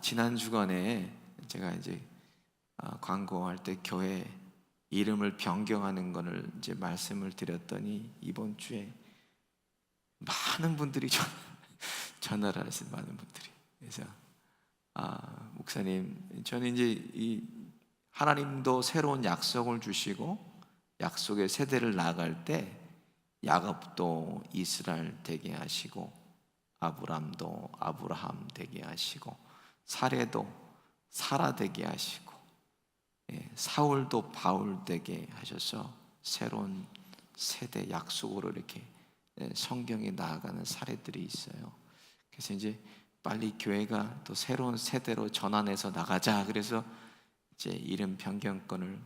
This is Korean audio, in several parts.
지난 주간에 제가 이제 아, 광고할 때 교회 이름을 변경하는 것을 이제 말씀을 드렸더니 이번 주에 많은 분들이 전, 전화를 하신 많은 분들이. 그래서 아 목사님 저는 이제 이 하나님도 새로운 약속을 주시고 약속의 세대를 나아갈 때 야곱도 이스라엘 되게 하시고 아브람도 아브라함 되게 하시고 사례도 사라 되게 하시고 예, 사울도 바울 되게 하셔서 새로운 세대 약속으로 이렇게 예, 성경에 나아가는 사례들이 있어요. 그래서 이제 빨리 교회가 또 새로운 세대로 전환해서 나가자. 그래서 이제 이름 변경권을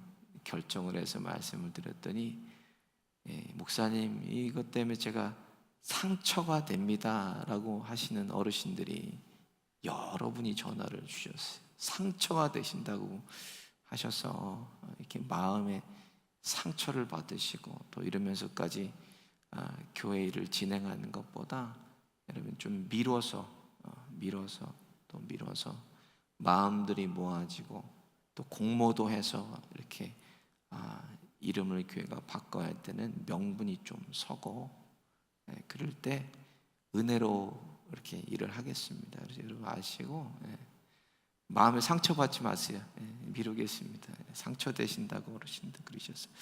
결정을 해서 말씀을 드렸더니 예, 목사님 이것 때문에 제가 상처가 됩니다라고 하시는 어르신들이 여러분이 전화를 주셨어요. 상처가 되신다고 하셔서 이렇게 마음에 상처를 받으시고 또 이러면서까지 아, 교회 일을 진행하는 것보다 여러분 좀 미뤄서 어, 미뤄서 또 미뤄서 마음들이 모아지고 또 공모도 해서 이렇게 아, 이름을 교회가 바꿔야 할 때는 명분이 좀 서고 예, 그럴 때 은혜로 이렇게 일을 하겠습니다. 그래서 여러분 아시고 예, 마음에 상처받지 마세요. 예, 미루겠습니다. 상처 되신다고 어르신들 그러셨어요.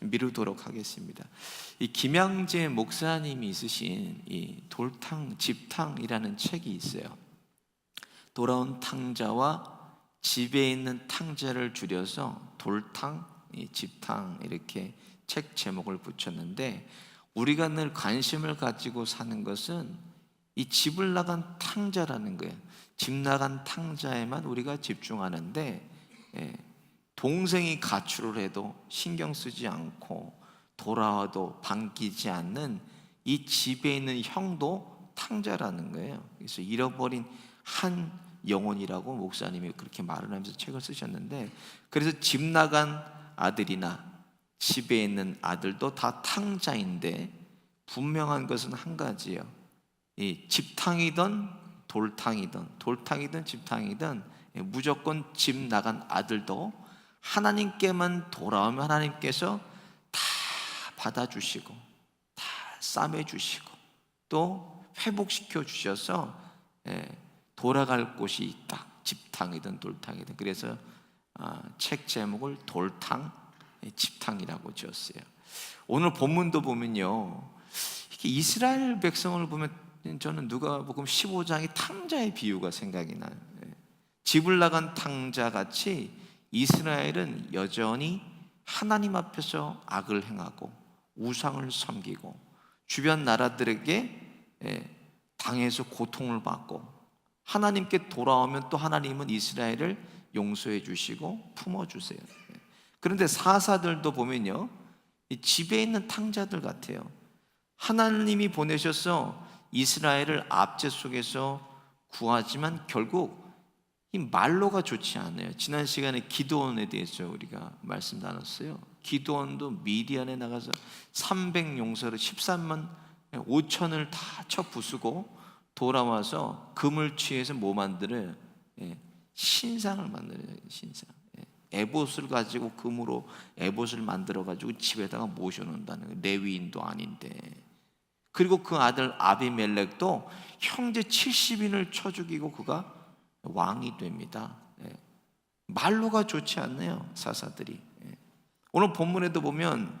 미루도록 하겠습니다. 이 김양재 목사님이 있으신 이 돌탕 집탕이라는 책이 있어요. 돌아온 탕자와 집에 있는 탕자를 줄여서 돌탕, 이 집탕 이렇게 책 제목을 붙였는데 우리가 늘 관심을 가지고 사는 것은 이 집을 나간 탕자라는 거예요. 집 나간 탕자에만 우리가 집중하는데 예, 동생이 가출을 해도 신경 쓰지 않고 돌아와도 반기지 않는 이 집에 있는 형도 탕자라는 거예요. 그래서 잃어버린 한 영혼이라고 목사님이 그렇게 말을 하면서 책을 쓰셨는데 그래서 집 나간 아들이나 집에 있는 아들도 다 탕자인데 분명한 것은 한 가지예요. 이 집탕이든 돌탕이든 돌탕이든 집탕이든 무조건 집 나간 아들도 하나님께만 돌아오면 하나님께서 다 받아주시고 다 싸매주시고 또 회복시켜 주셔서 예, 돌아갈 곳이 있다. 집탕이든 돌탕이든 그래서 아, 책 제목을 돌탕 예, 집탕이라고 지었어요. 오늘 본문도 보면요. 이스라엘 백성을 보면 저는 누가복음 15장의 탕자의 비유가 생각이 나요. 예. 집을 나간 탕자 같이 이스라엘은 여전히 하나님 앞에서 악을 행하고 우상을 섬기고 주변 나라들에게 예, 당해서 고통을 받고 하나님께 돌아오면 또 하나님은 이스라엘을 용서해 주시고 품어 주세요. 예. 그런데 사사들도 보면요. 집에 있는 탕자들 같아요. 하나님이 보내셔서 이스라엘을 압제 속에서 구하지만 결국 이 말로가 좋지 않아요. 지난 시간에 기도원에 대해서 우리가 말씀 나눴어요. 기도원도 미디안에 나가서 300 용서로 13만 5천을 다 쳐 부수고 돌아와서 금을 취해서 뭐 만들어요? 예, 신상을 만들어요. 신상. 예, 에봇을 가지고 금으로 에봇을 만들어 가지고 집에다가 모셔놓는다는 거예요. 레위인도 아닌데. 그리고 그 아들 아비멜렉도 형제 70인을 쳐 죽이고 그가 왕이 됩니다. 예. 말로가 좋지 않네요, 사사들이. 예. 오늘 본문에도 보면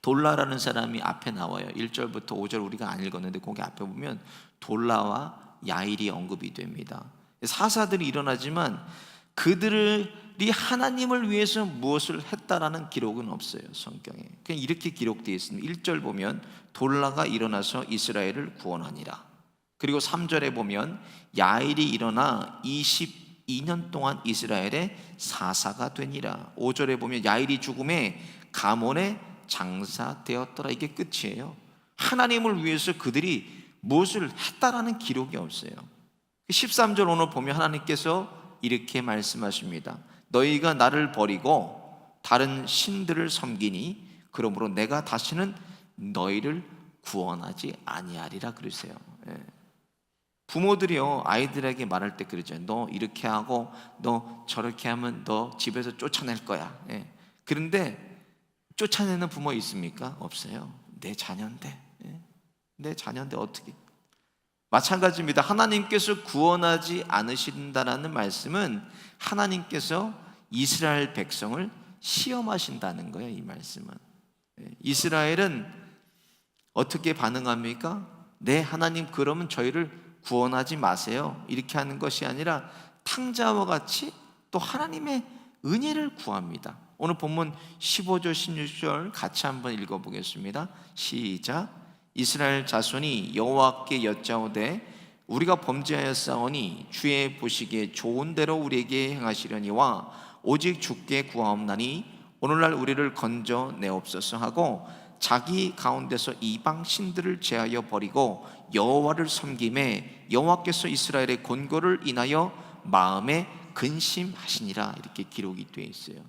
돌라라는 사람이 앞에 나와요. 1절부터 5절 우리가 안 읽었는데 거기 앞에 보면 돌라와 야일이 언급이 됩니다. 사사들이 일어나지만 그들 이 하나님을 위해서 무엇을 했다라는 기록은 없어요, 성경에. 그냥 이렇게 기록되어 있습니다. 1절 보면 돌라가 일어나서 이스라엘을 구원하니라. 그리고 3절에 보면 야일이 일어나 22년 동안 이스라엘의 사사가 되니라. 5절에 보면 야일이 죽음에 가몬에 장사되었더라. 이게 끝이에요. 하나님을 위해서 그들이 무엇을 했다라는 기록이 없어요. 13절 오늘 보면 하나님께서 이렇게 말씀하십니다. 너희가 나를 버리고 다른 신들을 섬기니 그러므로 내가 다시는 너희를 구원하지 아니하리라 그러세요. 예. 부모들이요 아이들에게 말할 때 그러죠. 너 이렇게 하고 너 저렇게 하면 너 집에서 쫓아낼 거야. 예. 그런데 쫓아내는 부모 있습니까? 없어요. 내 자녀인데, 예. 내 자녀인데 어떻게? 마찬가지입니다. 하나님께서 구원하지 않으신다라는 말씀은 하나님께서 이스라엘 백성을 시험하신다는 거예요. 이 말씀은 예. 이스라엘은 어떻게 반응합니까? 네, 하나님 그러면 저희를 구원하지 마세요. 이렇게 하는 것이 아니라 탕자와 같이 또 하나님의 은혜를 구합니다. 오늘 본문 15절 16절 같이 한번 읽어 보겠습니다. 시작. 이스라엘 자손이 여호와께 여짜오되 우리가 범죄하였사오니 주의 보시기에 좋은 대로 우리에게 행하시려니와 오직 주께 구하옵나니 오늘날 우리를 건져 내옵소서 하고 자기 가운데서 이방 신들을 제하여 버리고 여호와를 섬김에 여호와께서 이스라엘의 곤고를 인하여 마음에 근심하시니라 이렇게 기록이 되어 있어요.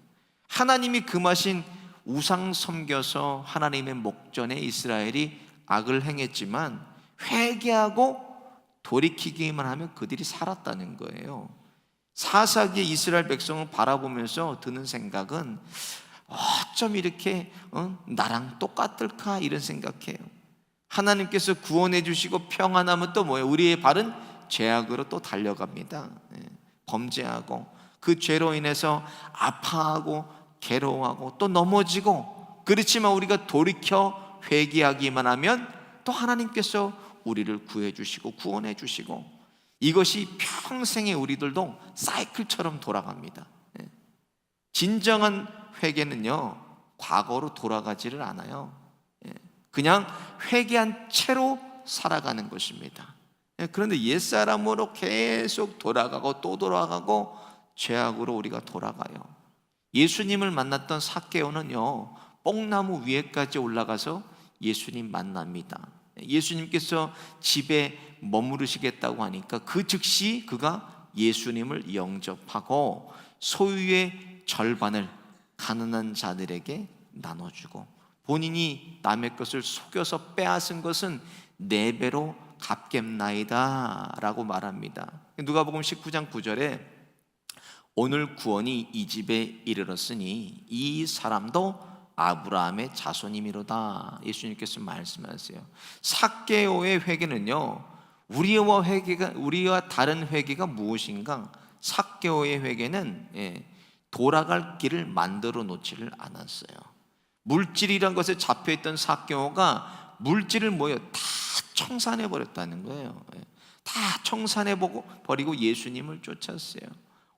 하나님이 금하신 우상 섬겨서 하나님의 목전에 이스라엘이 악을 행했지만 회개하고 돌이키기만 하면 그들이 살았다는 거예요. 사사기의 이스라엘 백성을 바라보면서 드는 생각은 어쩜 이렇게 어? 나랑 똑같을까 이런 생각해요. 하나님께서 구원해 주시고 평안하면 또 뭐예요? 우리의 발은 죄악으로 또 달려갑니다. 예, 범죄하고 그 죄로 인해서 아파하고 괴로워하고 또 넘어지고 그렇지만 우리가 돌이켜 회개하기만 하면 또 하나님께서 우리를 구해 주시고 구원해 주시고 이것이 평생에 우리들도 사이클처럼 돌아갑니다. 예. 진정한 회개는요 과거로 돌아가지를 않아요. 예. 그냥 회개한 채로 살아가는 것입니다. 예, 그런데 옛 사람으로 계속 돌아가고 또 돌아가고 죄악으로 우리가 돌아가요. 예수님을 만났던 사케오는요 뽕나무 위에까지 올라가서 예수님 만납니다. 예수님께서 집에 머무르시겠다고 하니까 그 즉시 그가 예수님을 영접하고 소유의 절반을 가난한 자들에게 나눠주고 본인이 남의 것을 속여서 빼앗은 것은 네 배로 갚겠나이다라고 말합니다. 누가복음 19장 9절에 오늘 구원이 이 집에 이르렀으니 이 사람도 아브라함의 자손이미로다. 예수님께서 말씀하세요. 사개오의 회개는요. 우리와 회개가 우리와 다른 회개가 무엇인가? 사개오의 회개는 예, 돌아갈 길을 만들어 놓지를 않았어요. 물질이란 것에 잡혀 있던 사개오가 물질을 뭐요? 다 청산해 버렸다는 거예요. 예, 다 청산해 버리고 예수님을 쫓았어요.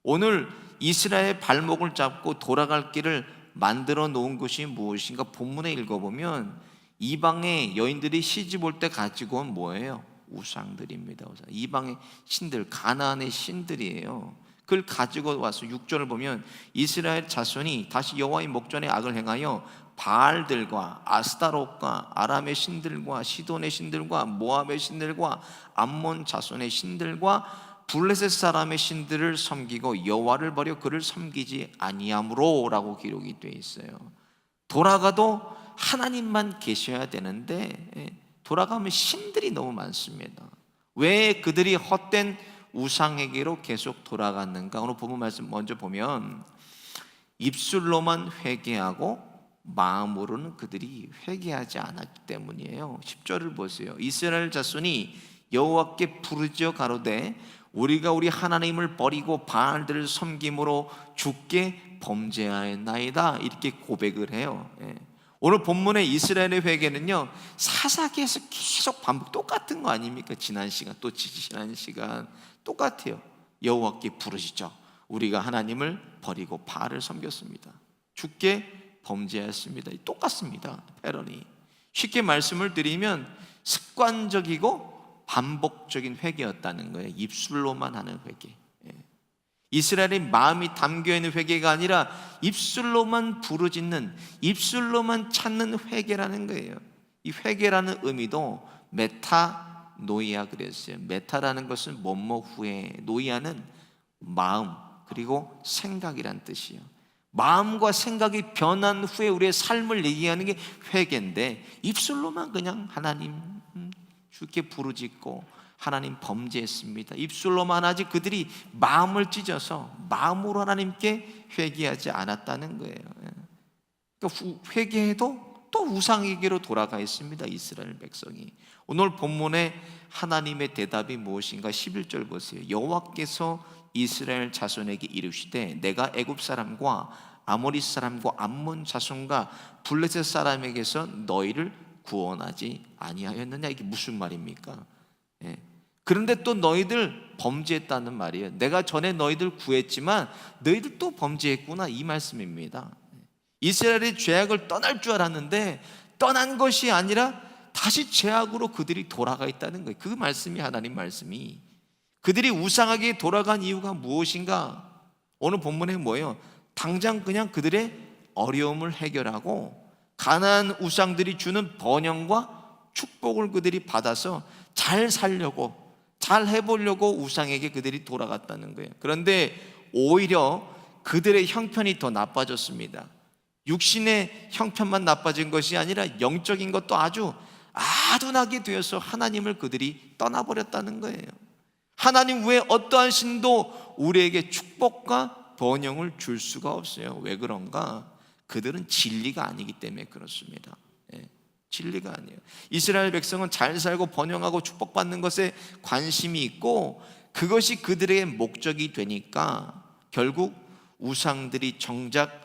오늘 이스라엘 발목을 잡고 돌아갈 길을 만들어 놓은 것이 무엇인가 본문에 읽어보면 이방의 여인들이 시집 올 때 가지고 온 뭐예요? 우상들입니다. 우상. 이방의 신들, 가나안의 신들이에요. 그걸 가지고 와서 6절을 보면 이스라엘 자손이 다시 여호와의 목전에 악을 행하여 바알들과 아스타롯과 아람의 신들과 시돈의 신들과 모압의 신들과 암몬 자손의 신들과 블레셋 사람의 신들을 섬기고 여호와를 버려 그를 섬기지 아니함으로라고 기록이 되어 있어요. 돌아가도 하나님만 계셔야 되는데 예, 돌아가면 신들이 너무 많습니다. 왜 그들이 헛된 우상에게로 계속 돌아갔는가? 오늘 본문 말씀 먼저 보면 입술로만 회개하고 마음으로는 그들이 회개하지 않았기 때문이에요. 10절을 보세요. 이스라엘 자손이 여호와께 부르짖어 가로되 우리가 우리 하나님을 버리고 바알들을 섬김으로 죽게 범죄하였나이다 이렇게 고백을 해요. 예. 오늘 본문의 이스라엘의 회개는요 사사기에서 계속 반복 똑같은 거 아닙니까? 지난 시간 또 지난 시간 똑같아요. 여호와께 부르시죠. 우리가 하나님을 버리고 바알을 섬겼습니다. 죽게 범죄했습니다. 똑같습니다. 패런이 쉽게 말씀을 드리면 습관적이고 반복적인 회개였다는 거예요. 입술로만 하는 회개. 예. 이스라엘의 마음이 담겨 있는 회개가 아니라 입술로만 부르짖는 입술로만 찾는 회개라는 거예요. 이 회개라는 의미도 메타 노이아 그랬어요. 메타라는 것은 뭐뭐 후에 노이아는 마음 그리고 생각이란 뜻이에요. 마음과 생각이 변한 후에 우리의 삶을 얘기하는 게 회개인데 입술로만 그냥 하나님 주께 부르짖고 하나님 범죄했습니다. 입술로만 하지 그들이 마음을 찢어서 마음으로 하나님께 회개하지 않았다는 거예요. 예. 그러니까 후- 회개해도 또 우상에게로 돌아가 있습니다. 이스라엘 백성이. 오늘 본문에 하나님의 대답이 무엇인가 11절 보세요. 여호와께서 이스라엘 자손에게 이르시되 내가 애굽 사람과 아모리 사람과 암몬 자손과 블레셋 사람에게서 너희를 구원하지 아니하였느냐 이게 무슨 말입니까? 예. 그런데 또 너희들 범죄했다는 말이에요. 내가 전에 너희들 구했지만 너희들 또 범죄했구나 이 말씀입니다. 이스라엘이 죄악을 떠날 줄 알았는데 떠난 것이 아니라 다시 죄악으로 그들이 돌아가 있다는 거예요. 그 말씀이 하나님 말씀이 그들이 우상하게 돌아간 이유가 무엇인가? 오늘 본문에 뭐예요? 당장 그냥 그들의 어려움을 해결하고 가나안 우상들이 주는 번영과 축복을 그들이 받아서 잘 살려고 잘 해보려고 우상에게 그들이 돌아갔다는 거예요. 그런데 오히려 그들의 형편이 더 나빠졌습니다. 육신의 형편만 나빠진 것이 아니라 영적인 것도 아주 아둔하게 되어서 하나님을 그들이 떠나버렸다는 거예요. 하나님 외에 어떠한 신도 우리에게 축복과 번영을 줄 수가 없어요. 왜 그런가? 그들은 진리가 아니기 때문에 그렇습니다. 예, 진리가 아니에요. 이스라엘 백성은 잘 살고 번영하고 축복받는 것에 관심이 있고 그것이 그들의 목적이 되니까 결국 우상들이 정작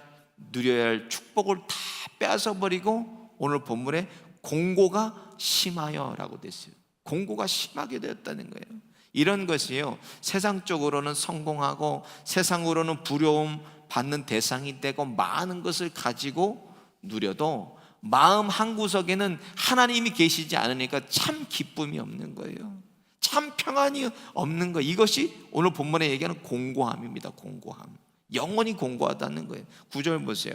누려야 할 축복을 다 빼앗아 버리고 오늘 본문에 공고가 심하여라고 됐어요. 공고가 심하게 되었다는 거예요. 이런 것이요. 세상적으로는 성공하고 세상으로는 부러움 받는 대상이 되고 많은 것을 가지고 누려도 마음 한 구석에는 하나님이 계시지 않으니까 참 기쁨이 없는 거예요. 참 평안이 없는 거. 이것이 오늘 본문에 얘기하는 공고함입니다. 공고함. 영원히 공고하다는 거예요. 구절 보세요.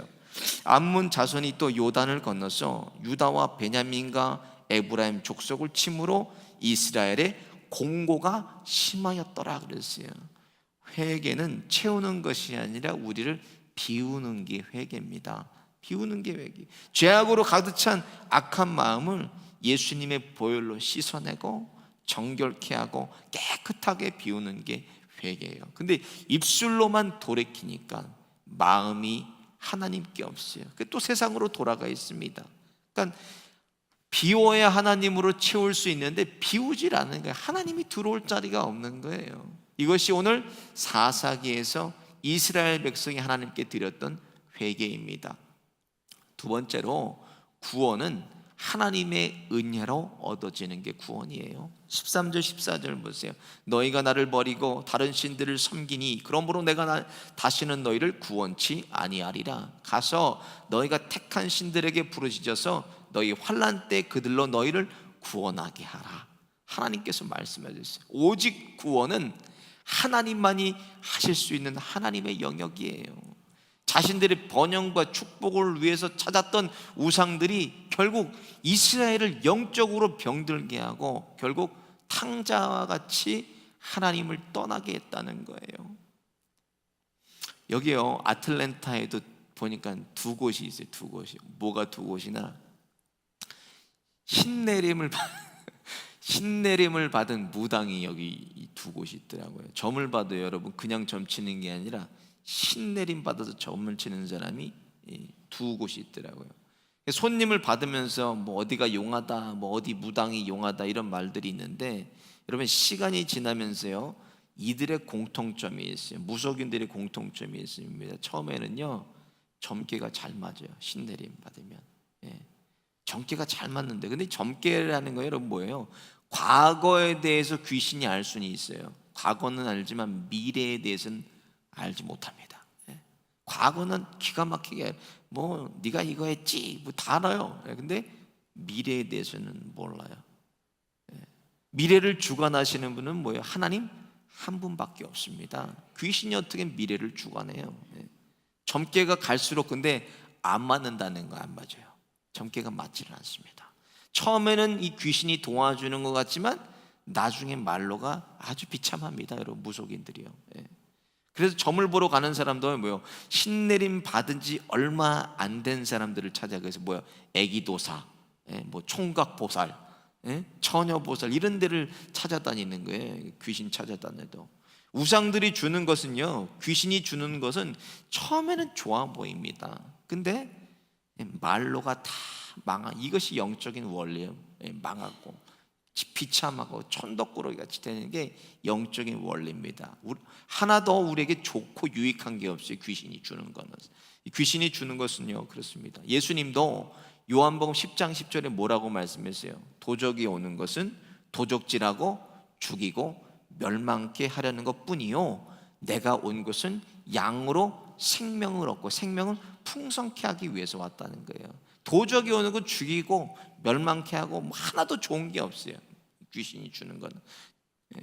암문 자손이 또 요단을 건너서 유다와 베냐민과 에브라임 족속을 침으로 이스라엘의 공고가 심하였더라 그랬어요. 회개는 채우는 것이 아니라 우리를 비우는 게 회개입니다. 비우는 게 회개. 죄악으로 가득 찬 악한 마음을 예수님의 보혈로 씻어내고 정결케 하고 깨끗하게 비우는 게 회개예요. 근데 입술로만 돌이키니까 마음이 하나님께 없어요. 그또 세상으로 돌아가 있습니다. 그러니까 비워야 하나님으로 채울 수 있는데 비우질 않는 거예요. 하나님이 들어올 자리가 없는 거예요. 이것이 오늘 사사기에서 이스라엘 백성이 하나님께 드렸던 회개입니다. 두 번째로 구원은 하나님의 은혜로 얻어지는 게 구원이에요. 13절 14절 보세요. 너희가 나를 버리고 다른 신들을 섬기니 그러므로 내가 나, 다시는 너희를 구원치 아니하리라. 가서 너희가 택한 신들에게 부르짖어서 너희 환란 때 그들로 너희를 구원하게 하라. 하나님께서 말씀해 주셨어요. 오직 구원은 하나님만이 하실 수 있는 하나님의 영역이에요. 자신들의 번영과 축복을 위해서 찾았던 우상들이 결국 이스라엘을 영적으로 병들게 하고 결국 탕자와 같이 하나님을 떠나게 했다는 거예요. 여기요 아틀랜타에도 보니까 두 곳이 있어요. 두 곳이 뭐가 두 곳이나 신내림을 받- 신내림을 받은 무당이 여기 이두 곳이 있더라고요. 점을 봐도 여러분 그냥 점 치는 게 아니라 신내림 받아서 점을 치는 사람이 이두 곳이 있더라고요. 손님을 받으면서 뭐 어디가 용하다, 뭐 어디 무당이 용하다 이런 말들이 있는데 여러분 시간이 지나면서요 이들의 공통점이 있어요. 무속인들의 공통점이 있습니다. 처음에는요 점괘가 잘 맞아요. 신내림 받으면. 예. 점괘가 잘 맞는데 근데 점괘라는 거 여러분 뭐예요? 과거에 대해서 귀신이 알 수는 있어요. 과거는 알지만 미래에 대해서는 알지 못합니다. 예. 과거는 기가 막히게 뭐 네가 이거 했지 뭐 다 알아요. 예, 근데 미래에 대해서는 몰라요. 예. 미래를 주관하시는 분은 뭐예요? 하나님 한 분밖에 없습니다. 귀신이 어떻게 미래를 주관해요? 예. 점괘가 갈수록 근데 안 맞는다는 거 안 맞아요. 점괘가 맞지는 않습니다. 처음에는 이 귀신이 도와주는 것 같지만 나중에 말로가 아주 비참합니다, 여러분 무속인들이요. 예. 그래서 점을 보러 가는 사람도 뭐요 신내림 받은 지 얼마 안 된 사람들을 찾아가서 뭐요 애기도사, 예, 뭐 총각보살 예? 처녀보살 이런 데를 찾아다니는 거예요. 귀신 찾아다녀도 우상들이 주는 것은요. 귀신이 주는 것은 처음에는 좋아 보입니다. 근데 말로가 다 망한 이것이 영적인 원리예요. 예, 망하고 비참하고 천덕꾸러기 같이 되는 게 영적인 원리입니다. 우리- 하나 더 우리에게 좋고 유익한 게 없어요. 귀신이 주는 이 귀신이 주는 것은요 그렇습니다. 예수님도 요한복음 10장 10절에 뭐라고 말씀했어요? 도적이 오는 것은 도적질하고 죽이고 멸망케 하려는 것뿐이요. 내가 온 것은 양으로 생명을 얻고 생명을 풍성케 하기 위해서 왔다는 거예요. 도적이 오는 건 죽이고 멸망케 하고 뭐 하나도 좋은 게 없어요. 귀신이 주는 건 예,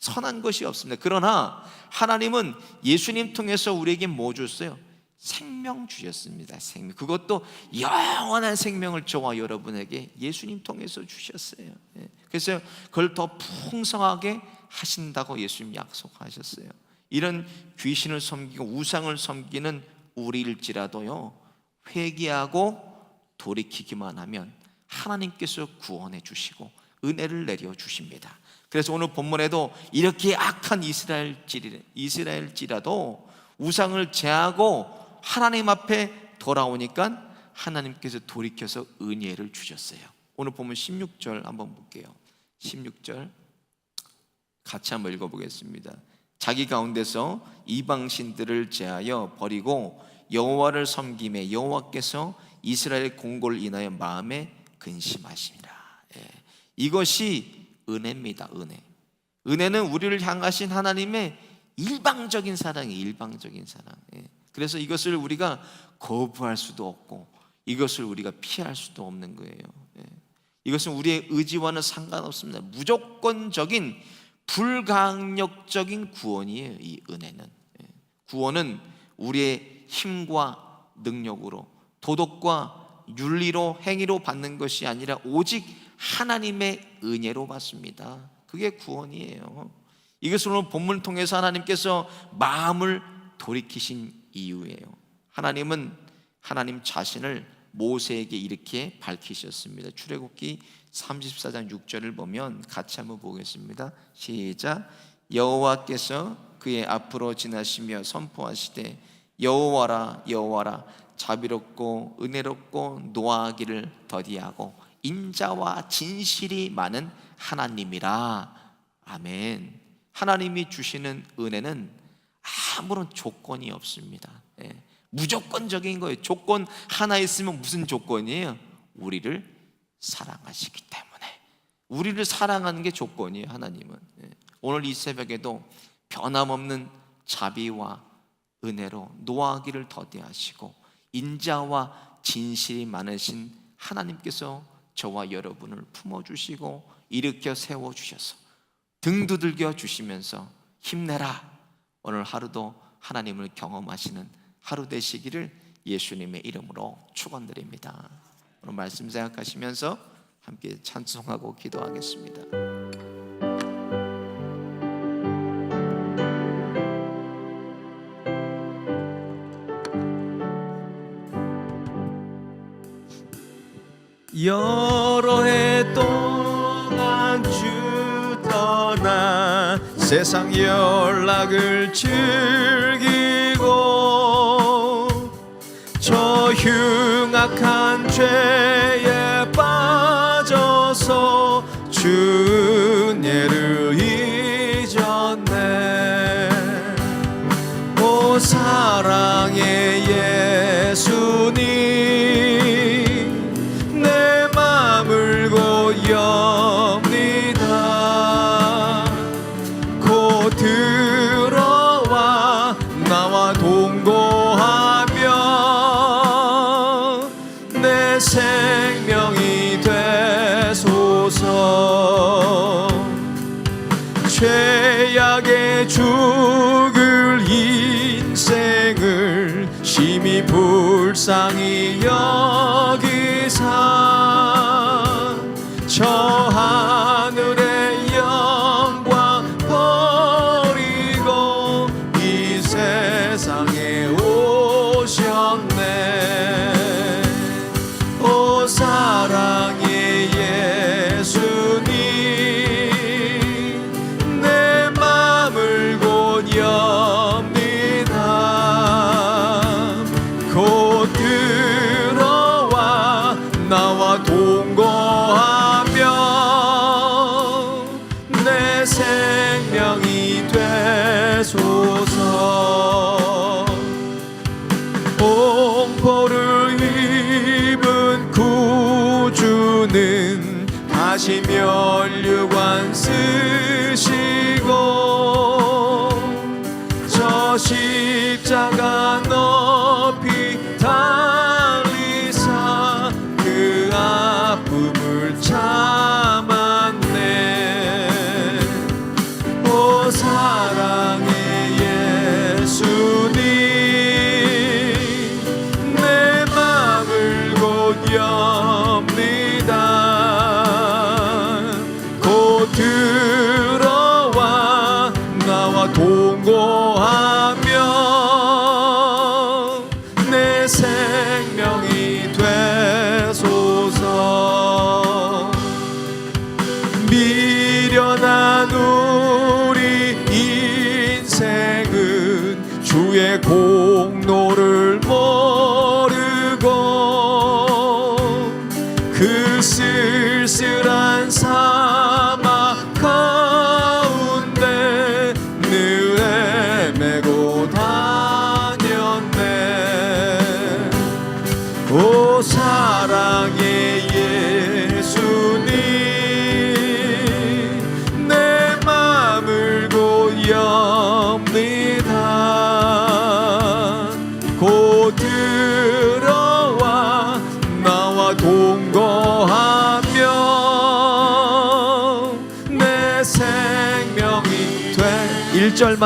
선한 것이 없습니다. 그러나 하나님은 예수님 통해서 우리에게 뭐 줬어요? 생명 주셨습니다. 생명. 그것도 영원한 생명을 저와 여러분에게 예수님 통해서 주셨어요. 예. 그래서 그걸 더 풍성하게 하신다고 예수님 약속하셨어요. 이런 귀신을 섬기고 우상을 섬기는 우리일지라도요 회개하고 돌이키기만 하면 하나님께서 구원해 주시고 은혜를 내려 주십니다. 그래서 오늘 본문에도 이렇게 악한 이스라엘지 이스라엘지라도 우상을 제하고 하나님 앞에 돌아오니까 하나님께서 돌이켜서 은혜를 주셨어요. 오늘 보면 16절 한번 볼게요. 16절 같이 한번 읽어보겠습니다. 자기 가운데서 이방 신들을 제하여 버리고 여호와를 섬김에 여호와께서 이스라엘 공고를 인하여 마음에 근심하시니라. 예. 이것이 은혜입니다. 은혜. 은혜는 우리를 향하신 하나님의 일방적인 사랑이 일방적인 사랑. 예. 그래서 이것을 우리가 거부할 수도 없고 이것을 우리가 피할 수도 없는 거예요. 예. 이것은 우리의 의지와는 상관없습니다. 무조건적인 불강력적인 구원이에요. 이 은혜는 예. 구원은 우리의 힘과 능력으로 도덕과 윤리로 행위로 받는 것이 아니라 오직 하나님의 은혜로 받습니다. 그게 구원이에요. 이것을 오늘 본문을 통해서 하나님께서 마음을 돌이키신 이유예요. 하나님은 하나님 자신을 모세에게 이렇게 밝히셨습니다. 출애굽기 34장 6절을 보면 같이 한번 보겠습니다. 시작. 여호와께서 그의 앞으로 지나시며 선포하시되 여호와라 여호와라 자비롭고 은혜롭고 노하기를 더디하고 인자와 진실이 많은 하나님이라. 아멘. 하나님이 주시는 은혜는 아무런 조건이 없습니다. 예. 무조건적인 거예요. 조건 하나 있으면 무슨 조건이에요? 우리를 사랑하시기 때문에. 우리를 사랑하는 게 조건이에요, 하나님은. 예. 오늘 이 새벽에도 변함없는 자비와 은혜로 노하기를 더디하시고 인자와 진실이 많으신 하나님께서 저와 여러분을 품어주시고 일으켜 세워주셔서 등 두들겨 주시면서 힘내라 오늘 하루도 하나님을 경험하시는 하루 되시기를 예수님의 이름으로 축원드립니다 오늘 말씀 생각하시면서 함께 찬송하고 기도하겠습니다. 여러 해 동안 주 떠나 세상 연락을 즐기 흉악 불쌍히 여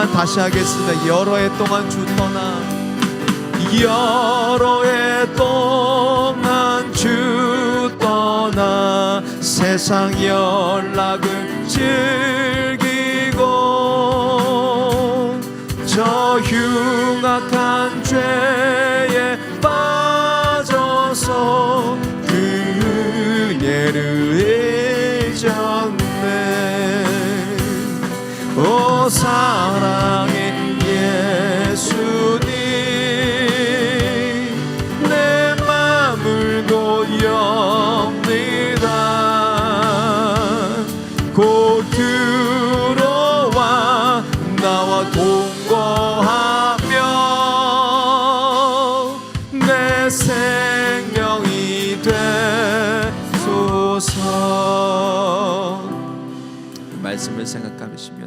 1절만 다시 하겠습니다. 여러 해 동안 주 떠나 여러 해 동안 주 떠나 세상 연락을 즐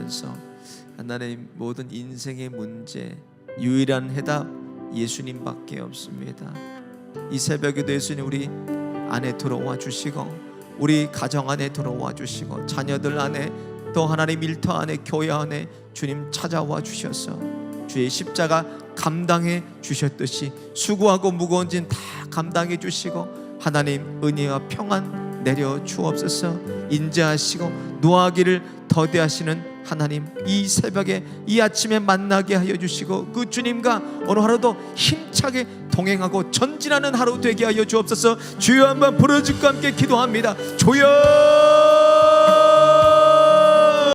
생각하시면서 하나님 모든 인생의 문제 유일한 해답 예수님밖에 없습니다. 이 새벽에도 예수님 우리 안에 들어와 주시고 우리 가정 안에 들어와 주시고 자녀들 안에 또 하나님 일터 안에 교회 안에 주님 찾아와 주셔서 주의 십자가 감당해 주셨듯이 수고하고 무거운 짐 다 감당해 주시고 하나님 은혜와 평안 내려 주옵소서 인자하시고 노하기를 더대하시는 하나님 이 새벽에 이 아침에 만나게 하여 주시고 그 주님과 오늘 하루도 힘차게 동행하고 전진하는 하루 되게 하여 주옵소서. 주여 한번 부르짖고 함께 기도합니다. 주여